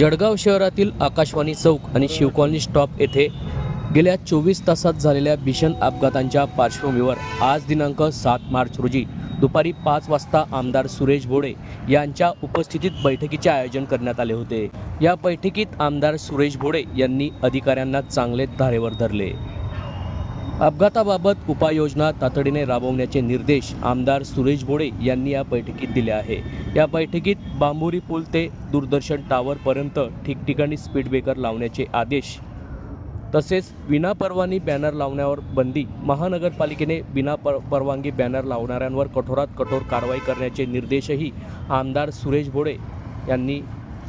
जळगाव शहरातील आकाशवाणी चौक आणि शिवकॉलनी स्टॉप येथे गेल्या चोवीस तासात झालेल्या भीषण अपघातांच्या पार्श्वभूमीवर आज दिनांक सात मार्च रोजी दुपारी पाच वाजता आमदार सुरेश भोडे यांच्या उपस्थितीत बैठकीचे आयोजन करण्यात आले होते. या बैठकीत आमदार सुरेश भोडे यांनी अधिकाऱ्यांना चांगले धारेवर धरले. अपघाताबाबत उपाययोजना तातडीने राबवण्याचे निर्देश आमदार सुरेश भोडे यांनी या बैठकीत दिले आहे. या बैठकीत बांबोरी पूल ते दूरदर्शन टावरपर्यंत ठिकठिकाणी स्पीड ब्रेकर लावण्याचे आदेश तसेच विनापरवानी बॅनर लावण्यावर बंदी महानगरपालिकेने विना पर परवानगी बॅनर लावणाऱ्यांवर कठोरात कठोर कारवाई करण्याचे निर्देशही आमदार सुरेश भोडे यांनी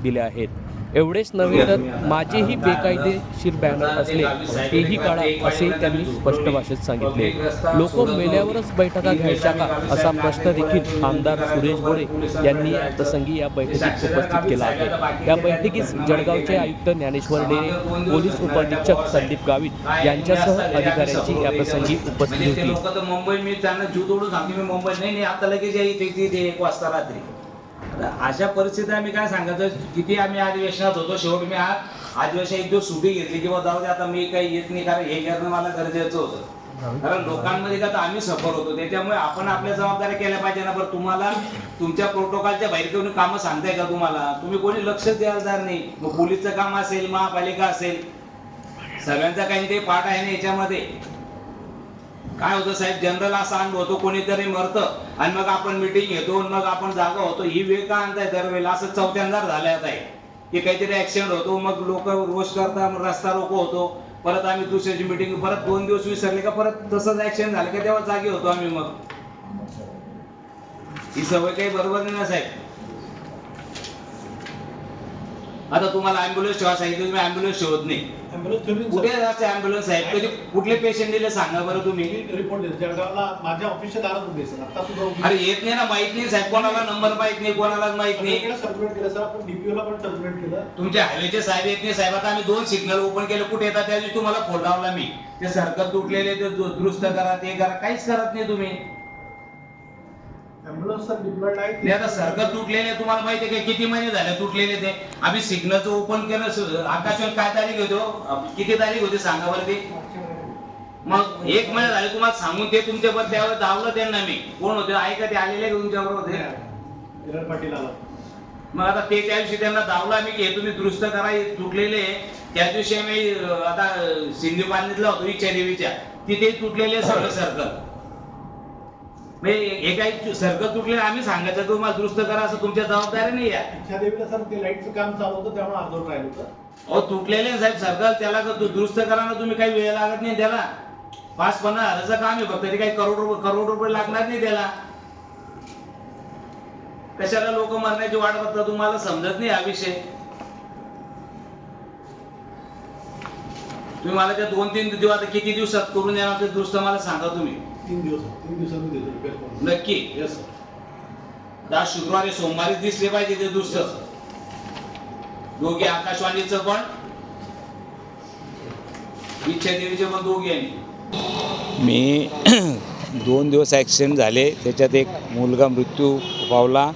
दिले आहेत. एवढेच नव्हे तर माझेही बेकायदेशीर बॅनर असले तेही काढा असेही त्यांनी स्पष्ट भाषेत सांगितले. लोक मेल्यावरच बैठका घ्यायच्या का? असा प्रश्न देखील आमदार सुरेश गोरे यांनी प्रसंगी या बैठकीत उपस्थित केला आहे. या बैठकीस जळगावचे आयुक्त ज्ञानेश्वर डेरे पोलीस उपअधीक्षक संदीप गावित यांच्यासह अधिकाऱ्यांची या प्रसंगी उपस्थिती होती. मुंबई मी त्यांना जीव तोडून सांगते मी मुंबई नाही नाही आता लगेच इथे एक वाजता रात्री. अशा परिस्थितीत आम्ही काय सांगायचं? किती आम्ही अधिवेशनात होतो शेवट मी आज अधिवेशन एक दिवस सुटी घेतली किंवा जाऊ दे आता मी काही येत नाही कारण हे करणं मला गरजेचं होतं. कारण लोकांमध्ये का आम्ही सफर होतो. त्याच्यामुळे आपण आपल्या जबाबदाऱ्या केल्या पाहिजे ना बरं तुम्हाला तुमच्या प्रोटोकॉलच्या बाहेर कोणी कामं सांगताय का तुम्हाला? तुम्ही कोणी लक्ष द्यायला तयार नाही. मग पोलीसचं काम असेल महापालिका असेल सगळ्यांचा काही ते पाठ आहे ना याच्यामध्ये. काय होतं साहेब? जनरल असा अनुभव होतो कोणीतरी मरतं आणि मग आपण मिटिंग घेतो आणि मग आपण जागा होतो. ही वेळ का आणताय दरवेळेला? असं चौथ्यांदा झाल्या आहे की काहीतरी ऍक्सिडेंट होतो मग लोक रोष करता रस्ता रोको होतो. परत आम्ही दुसऱ्याची मिटिंग परत दोन दिवस विसरले का परत तसंच ऍक्सिडेंट झालं का तेव्हा जागे होतो आम्ही मग. ही सवय काही बरोबर नाही ना साहेब? आता तुम्हाला अँब्युलन्स ठेवा सांगितलं तुम्ही अँब्युलन्स ठेवत नाही. तुम्ही कुठे जायचं साहेब? कधी कुठले पेशंट दिले सांगा बरं तुम्ही. रिपोर्ट देतो. जळगावला माझ्या ऑफिसच्या दारात उभे सर. आता सुद्धा उभे अरे येत नाही ना माहीत नाही साहेब. कोणाला नंबर माहीत नाही कोणालाच माहीत नाही. सर्क्युलेट केलं सर. आपण DPO ला पण सर्क्युलेट केलं. तुमच्या हायवेचे साहेब येत नाही साहेब. आता आम्ही दोन सिग्नल ओपन केले. कुठे येतात? त्या दिवशी तुम्हाला फोन लावला मी. ते सरकत तुटलेले ते दुरुस्त करा ते करा. काहीच करत नाही तुम्ही. आता सरकत तुटलेले तुम्हाला माहिती आहे किती महिने झाले तुटलेले ते? आम्ही सिग्नलचं ओपन केलं आकाशवाणी काय तारीख होती हो? किती तारीख होती सांगा बरं ते? मग एक महिना झाले तुम्हाला सांगून ते तुमच्या बद्दल त्यावर धावलं त्यांना मी. कोण होते? ऐका ते आलेले का तुमच्याबरोबर होते? पाटील आला. मग आता ते त्या दिवशी त्यांना दावला मी की हे तुम्ही दुरुस्त करा तुटलेले. त्या दिवशी आम्ही आता सिंधू पाणीतला होतो इच्छा देवीच्या. तिथे तुटलेले सगळं सर्कल म्हणजे हे काही सर्कल तुटले आम्ही सांगायचं तुम्हाला दुरुस्त करा असं तुमच्या जबाबदारी नाही आहे. इच्छा देवीला सर ते लाईटचं काम चालू होतं त्यामुळे अर्धवट राहिलं होतं. अहो तुटलेले आहे साहेब सर्कल त्याला दु- दुरुस्त करा ना तुम्ही काही वेळ लागत नाही त्याला. पाच पन्नास हजाराचं काम आहे फक्त ते काही करोड रुपये करोड रुपये लागणार नाही त्याला. कशाला लोक मरण्याची वाट बघतात तुम्हाला समजत नाही हा विषय. तुम्ही मला त्या दोन तीन दिवस आता किती दिवसात करून देणार ते दुरुस्त मला सांगा तुम्ही. तीन दिवस तीन दिवसात मी देतो रिपेअर करून. नक्की. येस सर आज शुक्रवारी सोमवारी दिसले पाहिजे ते दुरुस्त. दोघे आकाशवाणीचं पण. इच्छा देवीचे पण दोघे मी दोन दिवस ॲक्सिडेंट झाले. त्याच्यात एक मुलगा मृत्यू पावला.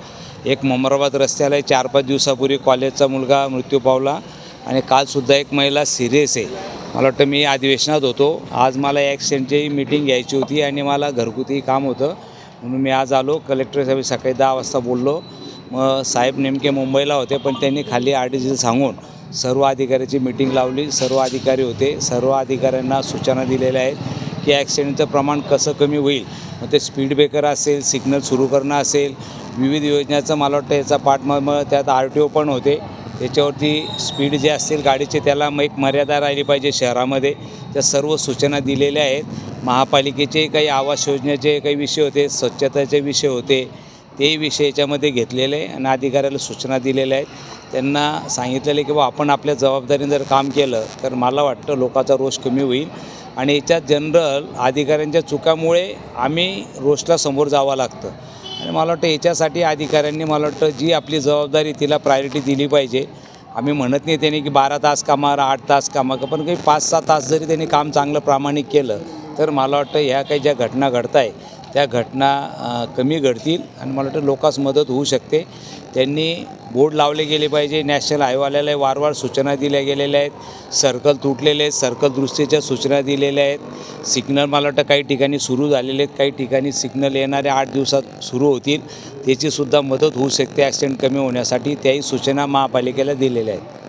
एक ममराबाद रस्त्याला चार पाच दिवसापूर्वी कॉलेजचा मुलगा मृत्यू पावला. आणि कालसुद्धा एक महिला सिरियस आहे. मला वाटतं मी अधिवेशनात होतो. आज मला ॲक्सिडेंटची मीटिंग घ्यायची होती आणि मला घरगुती काम होतं. म्हणून मी आज आलो. कलेक्टर साहेब सकाळी दहा वाजता बोललो. मग साहेब नेमके मुंबईला होते पण त्यांनी खाली आर डी सांगून सर्व अधिकाऱ्याची मीटिंग लावली. सर्व अधिकारी होते. सर्व अधिकाऱ्यांना सूचना दिलेल्या आहेत की ॲक्सिडेंटचं प्रमाण कसं कमी होईल. मग ते स्पीड ब्रेकर असेल सिग्नल सुरू करणं असेल. विविध योजनाचं मला वाटतं याचा पाठ मग त्यात आर टी ओ पण होते. त्याच्यावरती स्पीड जे असतील गाडीचे त्याला मग एक मर्यादा राहिली पाहिजे शहरामध्ये. त्या सर्व सूचना दिलेल्या आहेत. महापालिकेचे काही आवास योजनेचे काही विषय होते स्वच्छतेचे विषय होते तेही विषय याच्यामध्ये घेतलेले आहे आणि अधिकाऱ्याला सूचना दिलेल्या आहेत. त्यांना सांगितलेलं आहे की बा आपण आपल्या जबाबदारीने जर काम केलं तर मला वाटतं लोकांचा रोष कमी होईल. आणि याच्यात जनरल अधिकाऱ्यांच्या चुकामुळे आम्ही रोषला समोर जावं लागतं. आणि मला वाटतं याच्यासाठी अधिकाऱ्यांनी मला वाटतं जी आपली जबाबदारी तिला प्रायोरिटी दिली पाहिजे. आम्ही म्हणत नाही त्यांनी की बारा तास कामा आठ तास कामा पण काही पाच सहा तास जरी त्यांनी काम चांगलं प्रामाणिक केलं तर मला वाटतं ह्या काही ज्या घटना घडत आहे त्या घटना कमी घडतील आणि मला वाटतं लोकांस मदत होऊ शकते. त्यांनी बोर्ड लावले गेले पाहिजे. नॅशनल हायवाल्याला वारंवार सूचना दिल्या गेलेल्या आहेत. सर्कल तुटलेले आहेत. सर्कल दुरुस्तीच्या सूचना दिलेल्या आहेत. सिग्नल मला वाटतं काही ठिकाणी सुरू झालेले आहेत. काही ठिकाणी सिग्नल येणाऱ्या आठ दिवसात सुरू होतील. त्याचीसुद्धा मदत होऊ शकते. ॲक्सिडेंट कमी होण्यासाठी त्याही सूचना महापालिकेला दिलेल्या आहेत.